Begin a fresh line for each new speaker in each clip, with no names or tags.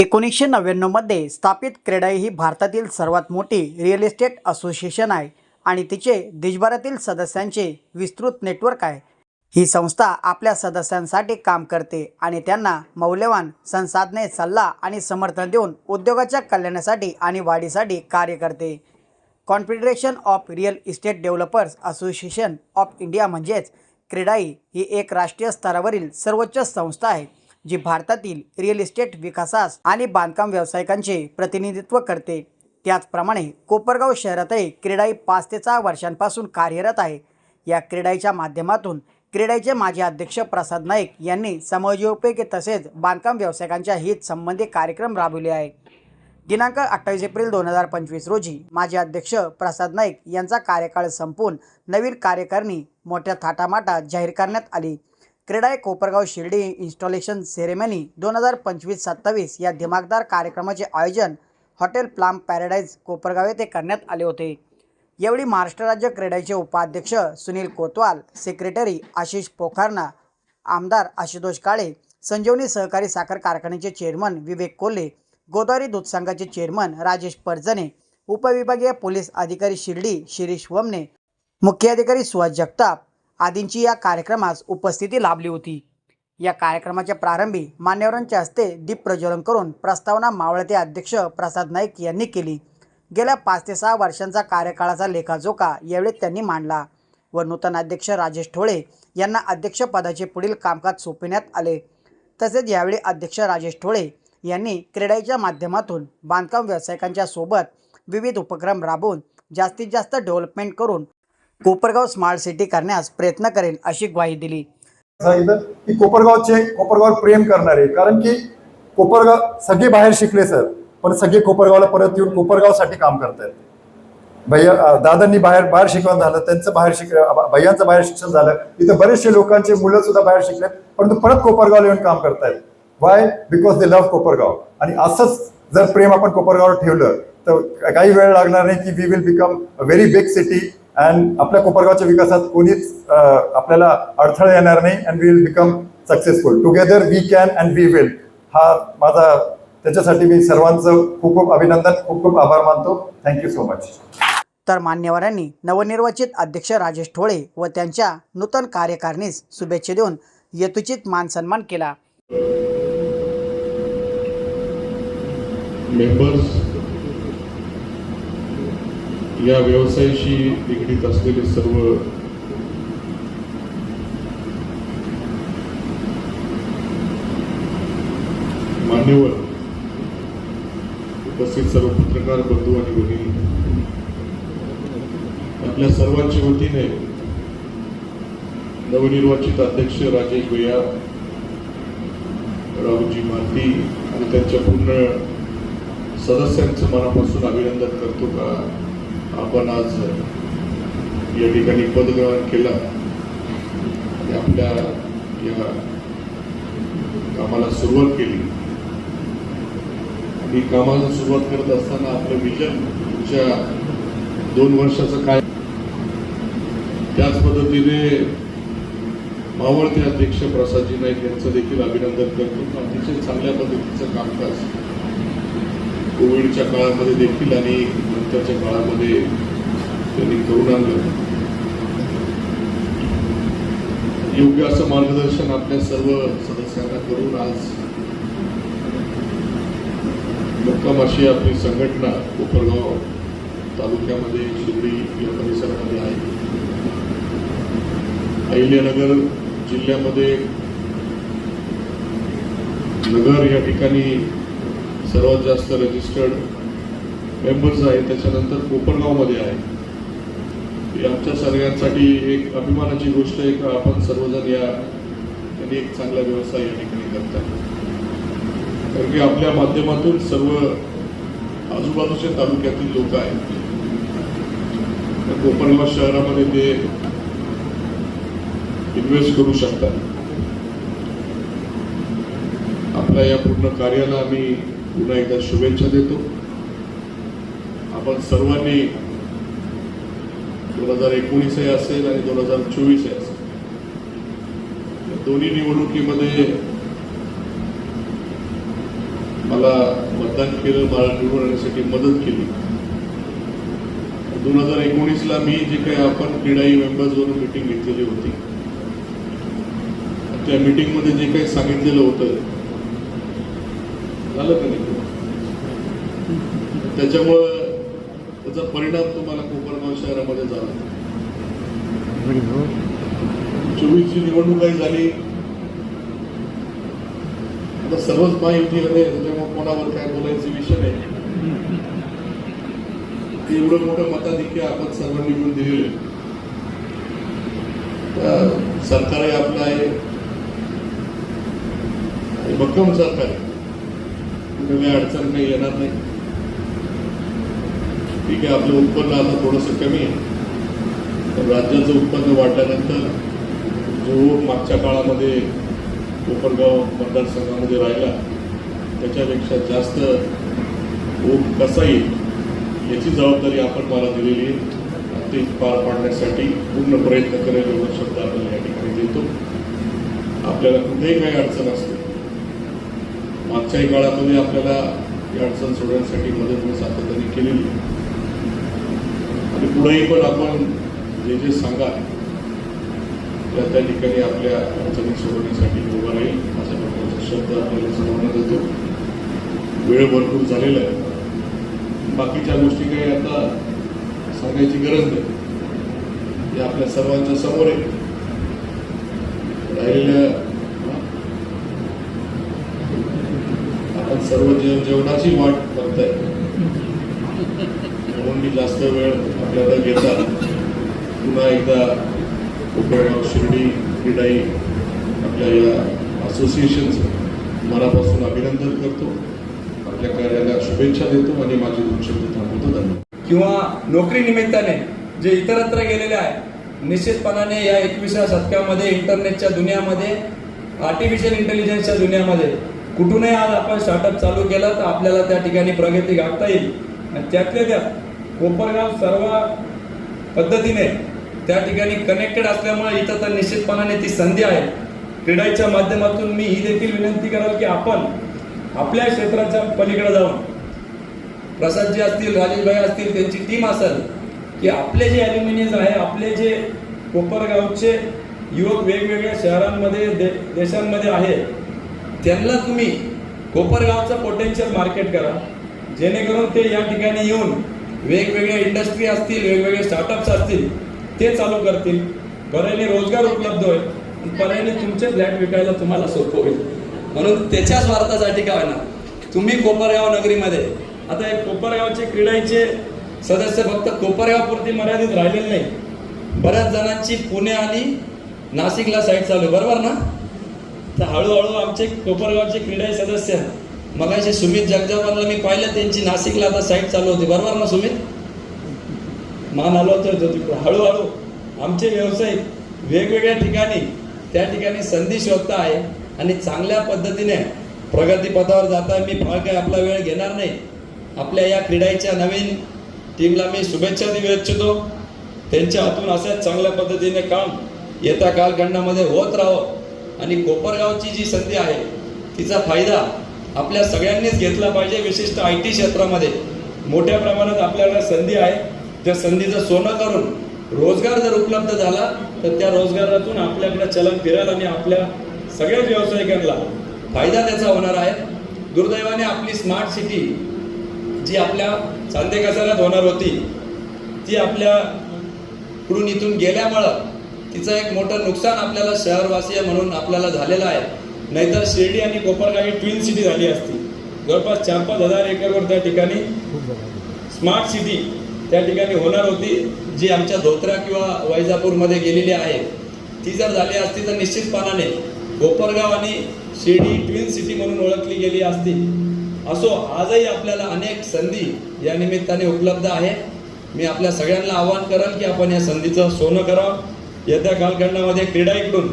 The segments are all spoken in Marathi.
एकोणीसशे नव्याण्णवमध्ये स्थापित क्रेडाई ही भारतातील सर्वात मोठी रिअल इस्टेट असोसिएशन आहे आणि तिचे देशभरातील सदस्यांचे विस्तृत नेटवर्क आहे. ही संस्था आपल्या सदस्यांसाठी काम करते आणि त्यांना मौल्यवान संसाधने सल्ला आणि समर्थन देऊन उद्योगाच्या कल्याणासाठी आणि वाढीसाठी कार्य करते. Confederation of real estate developers association of India म्हणजेच क्रेडाई ही एक राष्ट्रीय स्तरावरील सर्वोच्च संस्था आहे. जी भारतातील रिअल इस्टेट विकासास आणि बांधकाम व्यावसायिकांचे प्रतिनिधित्व करते. त्याचप्रमाणे कोपरगाव शहरातही क्रीडाई पाच ते सहा वर्षांपासून कार्यरत आहे. या क्रीडाईच्या माध्यमातून क्रीडाईचे माजी अध्यक्ष प्रसाद नाईक यांनी समाजोपयोगी तसेच बांधकाम व्यावसायिकांच्या हित संबंधी कार्यक्रम राबविले आहे दिनांक अठ्ठावीस एप्रिल दोन हजार पंचवीस रोजी माजी अध्यक्ष प्रसाद नाईक यांचा कार्यकाळ संपून नवीन कार्यकारिणी मोठ्या थाटामाटात जाहीर करण्यात आली. CREDAI Kopargaon Shirdi installation ceremony दोन हजार पंचवीस सत्तावीस या दिमागदार कार्यक्रमाचे आयोजन हॉटेल प्लाम पॅराडाईज कोपरगाव येथे करण्यात आले होते. यावेळी महाराष्ट्र राज्य क्रीडाचे उपाध्यक्ष सुनील कोतवाल सेक्रेटरी आशिष पोखारना आमदार आशुतोष काळे संजीवनी सहकारी साखर कारखान्याचे चेअरमन विवेक कोल्हे गोदावरी दूध संघाचे चेअरमन राजेश पर्जने उपविभागीय पोलीस अधिकारी शिर्डी शिरीष वमने मुख्य अधिकारी सुहास जगताप आदींची या कार्यक्रमास उपस्थिती लाभली होती. या कार्यक्रमाच्या प्रारंभी मान्यवरांच्या हस्ते दीप प्रज्वलन करून प्रस्तावना मावळते अध्यक्ष प्रसाद नाईक यांनी केली. गेल्या पाच ते सहा वर्षांचा कार्यकाळाचा लेखाजोखा यावेळी त्यांनी मांडला व नूतन अध्यक्ष राजेश ठोळे यांना अध्यक्षपदाचे पुढील कामकाज सोपविण्यात आले. तसेच यावेळी अध्यक्ष राजेश ठोळे यांनी क्रीडाईच्या माध्यमातून बांधकाम व्यावसायिकांच्या सोबत विविध उपक्रम राबवून जास्तीत जास्त डेव्हलपमेंट करून कोपरगाव स्मार्ट सिटी करण्यास प्रयत्न करेल अशी ग्वाही दिली.
सांगितलं की कोपरगावचे कोपरगाव प्रेम करणारे कारण की कोपरगाव सगळे बाहेर शिकले सर. पण सगळे कोपरगावला परत येऊन कोपरगावसाठी काम करतायत. भैया दादांनी बाहेर बाहेर शिकवण झालं त्यांचं बाहेर शिक भैयांचं बाहेर शिक्षण झालं इथं बरेचसे लोकांचे मुलं सुद्धा बाहेर शिकले परंतु परत कोपरगावला येऊन काम करतायत. Why because they love Kopargaon. आणि असंच जर प्रेम आपण कोपरगावला ठेवलं तर काही वेळ लागणार नाही की we will become a very big city and आपल्या कोपरगावच्या विकासात कोणीच आपल्याला अडथळे येणार नाही and we will become successful together we can and we will हा माझा त्याच्यासाठी मी सर्वांचं खूप खूप अभिनंदन खूप खूप आभार मानतो. थँक्यू सो मच
तर मान्यवरांनी नवनिर्वाचित अध्यक्ष राजेश ठोळे व त्यांच्या नूतन कार्यकारिणीस शुभेच्छा देऊन यथोचित मान सन्मान केला.
मेंबर्स या व्यवसायाशी निगडीत असलेले सर्व मान्यवर उपस्थित सर्व पत्रकार बंधू आणि भगिनी आपल्या सर्वांच्या वतीने नवनिर्वाचित अध्यक्ष राजेश भैया राहुलजी मालती आणि त्यांच्या पूर्ण सदस्यांचं मनापासून अभिनंदन करतो का? आपण आज या ठिकाणी पदग्रहण केला. आपल्या या कामाला सुरुवात केली. आणि कामाला सुरुवात करत असताना आपलं विजन पुढच्या दोन वर्षाचं काय? त्याच पद्धतीने मावळते अध्यक्ष प्रसादजी नाईक यांचं देखील अभिनंदन करतो. अतिशय चांगल्या पद्धतीचं कामकाज कोविडच्या काळामध्ये देखील आणि नंतरच्या काळामध्ये त्यांनी करून आणलं. योग्य असं मार्गदर्शन आपल्या सर्व सदस्यांना करून आज मुक्काम अशी आपली संघटना कोपरगाव तालुक्यामध्ये शिर्डी या परिसरामध्ये आहे. अहिल्यानगर जिल्ह्यामध्ये नगर या ठिकाणी सर्वात जास्त रजिस्टर्ड मेंबर्स आहेत त्याच्यानंतर कोपरगावमध्ये आहे. ही आमच्या सगळ्यांसाठी एक अभिमानाची गोष्ट आहे का आपण सर्वजण या त्यांनी एक चांगला व्यवसाय या ठिकाणी करतात. कारण की आपल्या माध्यमातून सर्व आजूबाजूच्या तालुक्यातील लोक आहेत. कोपरगाव शहरामध्ये ते इन्व्हेस्ट करू शकतात. आपल्या या पूर्ण कार्याला आम्ही पुन्हा एकदा शुभेच्छा देतो. आपण सर्वांनी दोन हजार एकोणीस असेल आणि दोन हजार चोवीस असेल. दोन्ही निवडणुकीमध्ये मला मतदान केलं मला निवडून आणण्यासाठी मदत केली. दोन हजार एकोणीसला मी जे काही आपण क्रीडाई मेंबर्सवरून मिटिंग घेतलेली होती त्या मिटिंगमध्ये जे काही सांगितलेलं होतं झालं का नाही? त्याच्यामुळं त्याचा परिणाम तुम्हाला कोपरगाव शहरामध्ये झाला. चोवीसची निवडणूक काही झाली. आता सर्वच महायुतीमध्ये त्याच्यामुळे कोणावर काय बोलायचे विषय नाही. ते एवढं मोठं मताधिक्य आपण सर्वांनी मिळून दिलेलं आहे. सरकारही आपलं आहे. भक्कम सरकार आहे. कुठे काही अडचण काही येणार नाही. ठीक आहे आपलं उत्पन्न आता थोडंसं कमी आहे. तर राज्याचं उत्पन्न वाढल्यानंतर जो मागच्या काळामध्ये कोपरगाव मतदारसंघामध्ये राहिला त्याच्यापेक्षा जास्त ओघ कसा येईल याची जबाबदारी आपण मला दिलेली आहे. आणि पार पाडण्यासाठी पूर्ण प्रयत्न करेल एवढा शब्द आपण या ठिकाणी देतो. आपल्याला कुठेही काही अडचण असते. मागच्याही काळामध्ये आपल्याला ही अडचण सोडवण्यासाठी मदत मी सातत्याने केलेली आहे. आणि पुढेही पण आपण जे जे सांगाल त्या त्या ठिकाणी आपल्या अडचणी सोडवण्यासाठी उभा राहील. अशा प्रकारचा शब्द आपल्याला सर्वांना देतो. वेळ भरपूर झालेला आहे. बाकीच्या गोष्टी काही आता सांगायची गरज नाही. हे आपल्या सर्वांच्या समोर आहे. राहिलेल्या आपण सर्व जेवणाची वाट करताय म्हणून जास्त वेळ आपल्याला घेता पुन्हा एकदा उपेगाव शिर्डी क्रीडाई आपल्या या असोसिएशनचं मनापासून अभिनंदन करतो. आपल्या कार्याला शुभेच्छा देतो आणि माझे दोन शब्द थांबवतो धन्यवाद
किंवा नोकरी निमित्ताने जे इतरत्र गेलेले आहे निश्चितपणाने या एकविसाव्या शतकामध्ये इंटरनेटच्या दुनियामध्ये आर्टिफिशियल इंटेलिजन्सच्या दुनियामध्ये कुठूनही आज आपण स्टार्टअप चालू केलं तर आपल्याला त्या ठिकाणी प्रगती गाठता येईल. आणि त्यातल्या त्यात कोपरगाव सर्व पद्धतीने त्या ठिकाणी कनेक्टेड असल्यामुळे इथं तर निश्चितपणाने ती संधी आहे. क्रीडाईच्या माध्यमातून मी ही देखील विनंती कराल की आपण आपल्या क्षेत्राच्या पलीकडे जाऊन प्रसादजी असतील राजेशभाई असतील त्यांची टीम असेल की आपले जे ॲल्युमिनियम आहे आपले जे कोपरगावचे युवक वेगवेगळ्या शहरांमध्ये दे देशांमध्ये आहे त्यांना तुम्ही कोपरगावचं पोटेन्शियल मार्केट करा. जेणेकरून ते या ठिकाणी येऊन वेगवेगळ्या इंडस्ट्री असतील वेगवेगळे स्टार्टअप्स असतील ते चालू करतील. बऱ्याने रोजगार उपलब्ध होईल पर्याने तुमचे फ्लॅट विकायला तुम्हाला सोपं होईल. म्हणून त्याच्या स्वार्थासाठी काय ना तुम्ही कोपरगाव नगरीमध्ये आता हे कोपरगावचे क्रीडाईचे सदस्य फक्त कोपरगावपुरती मर्यादित राहिलेले नाही. बऱ्याच जणांची पुणे आणि नाशिकला साईट चालू आहे. बरोबर ना? तर हळूहळू आमचे कोपरगावचे क्रीडाई सदस्य मगाशी सुमित जगजावांना मी पाहिलं त्यांची नाशिकला आता साईट चालू होती. बरोबर ना सुमित? मान आलो होतो तिकडे. हळूहळू आमचे व्यावसायिक वेगवेगळ्या ठिकाणी त्या ठिकाणी संधी शोधता आहे आणि चांगल्या पद्धतीने प्रगतीपथावर जाता मी फार काय आपला वेळ घेणार नाही. आपल्या या क्रीडाईच्या नवीन टीमला मी शुभेच्छा देऊ इच्छितो. त्यांच्या हातून असेच चांगल्या पद्धतीने काम येत्या कालखंडामध्ये होत राहो. आणि कोपरगावची जी संधी आहे तिचा फायदा आपल्या सगळ्यांनीच घेतला पाहिजे विशिष्ट आय टी क्षेत्रामध्ये. मोठ्या प्रमाणात आपल्याला संधी आहे. त्या संधीचं सोनं करून रोजगार जर उपलब्ध झाला तर त्या रोजगारातून आपल्याकडे चलन फिरेल आणि आपल्या सगळ्याच व्यावसायिकांना फायदा त्याचा होणार आहे. दुर्दैवाने आपली स्मार्ट सिटी जी आपल्या चांदे कसाऱ्यात होणार होती ती आपल्याकडून इथून गेल्यामुळं तिचं एक मोठं नुकसान आपल्याला शहरवासीय म्हणून आपल्याला झालेलं आहे. नाहीतर शिर्डी आणि कोपरगाव ही ट्विन सिटी झाली असती. जवळपास चार पाच हजार एकरवर त्या ठिकाणी स्मार्ट सिटी त्या ठिकाणी होणार होती जी आमच्या धोत्रा किंवा वैजापूरमध्ये गेलेली आहे. ती जर झाली असती तर निश्चितपणाने कोपरगाव आणि शिर्डी ट्विन सिटी म्हणून ओळखली गेली असती. असो आजही आपल्याला अनेक संधी या निमित्ताने उपलब्ध आहे. मी आपल्या सगळ्यांना आवाहन करेल की आपण या संधीचं सोनं करावं. येत्या कालखंडामध्ये क्रीडा इकडून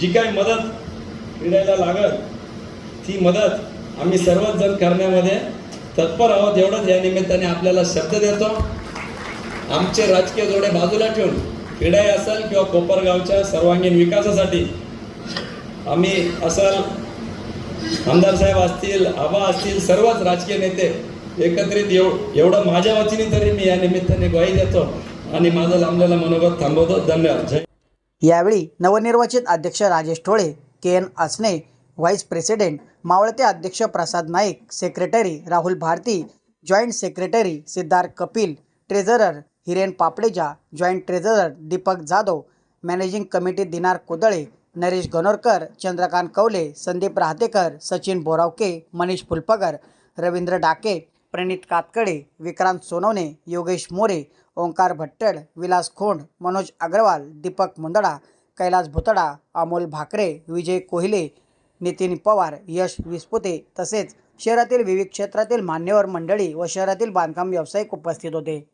जी काय मदत क्रीडायला लागत ती मदत आम्ही सर्वच जण करण्यामध्ये तत्पर आहोत एवढंच या निमित्ताने आपल्याला शब्द देतो. आमचे राजकीय जोडे बाजूला ठेवून क्रीडाई असेल किंवा कोपरगावच्या सर्वांगीण विकासासाठी आम्ही असाल आमदार साहेब असतील आबा असतील सर्वच राजकीय नेते एकत्रित येऊ एवढं माझ्या वतीने तरी मी या निमित्ताने ग्वाही देतो आणि माझं लांबलेला मनोगत थांबवतो. धन्यवाद. जय
यावेळी नवनिर्वाचित अध्यक्ष Rajesh Tole K N Asne vice president मावळते अध्यक्ष Prasad Naik secretary Rahul Bharti joint secretary Siddharth Kapil treasurer Hiren Papdeja joint treasurer Deepak Jadhav managing committee Dinar Kodle Naresh Ganorkar Chandrakant कवले संदीप राहतेकर सचिन बोरावके मनीष फुलपगर रवींद्र डाके प्रणित कातकडे विक्रांत सोनवणे योगेश मोरे ओंकार भट्टड विलास खोंड मनोज अग्रवाल दीपक मुंदडा कैलास भुतडा अमोल भाकरे विजय कोहिले नितीन पवार यश विस्पुते तसेच शहरातील विविध क्षेत्रातील मान्यवर मंडळी व शहरातील बांधकाम व्यावसायिक उपस्थित होते.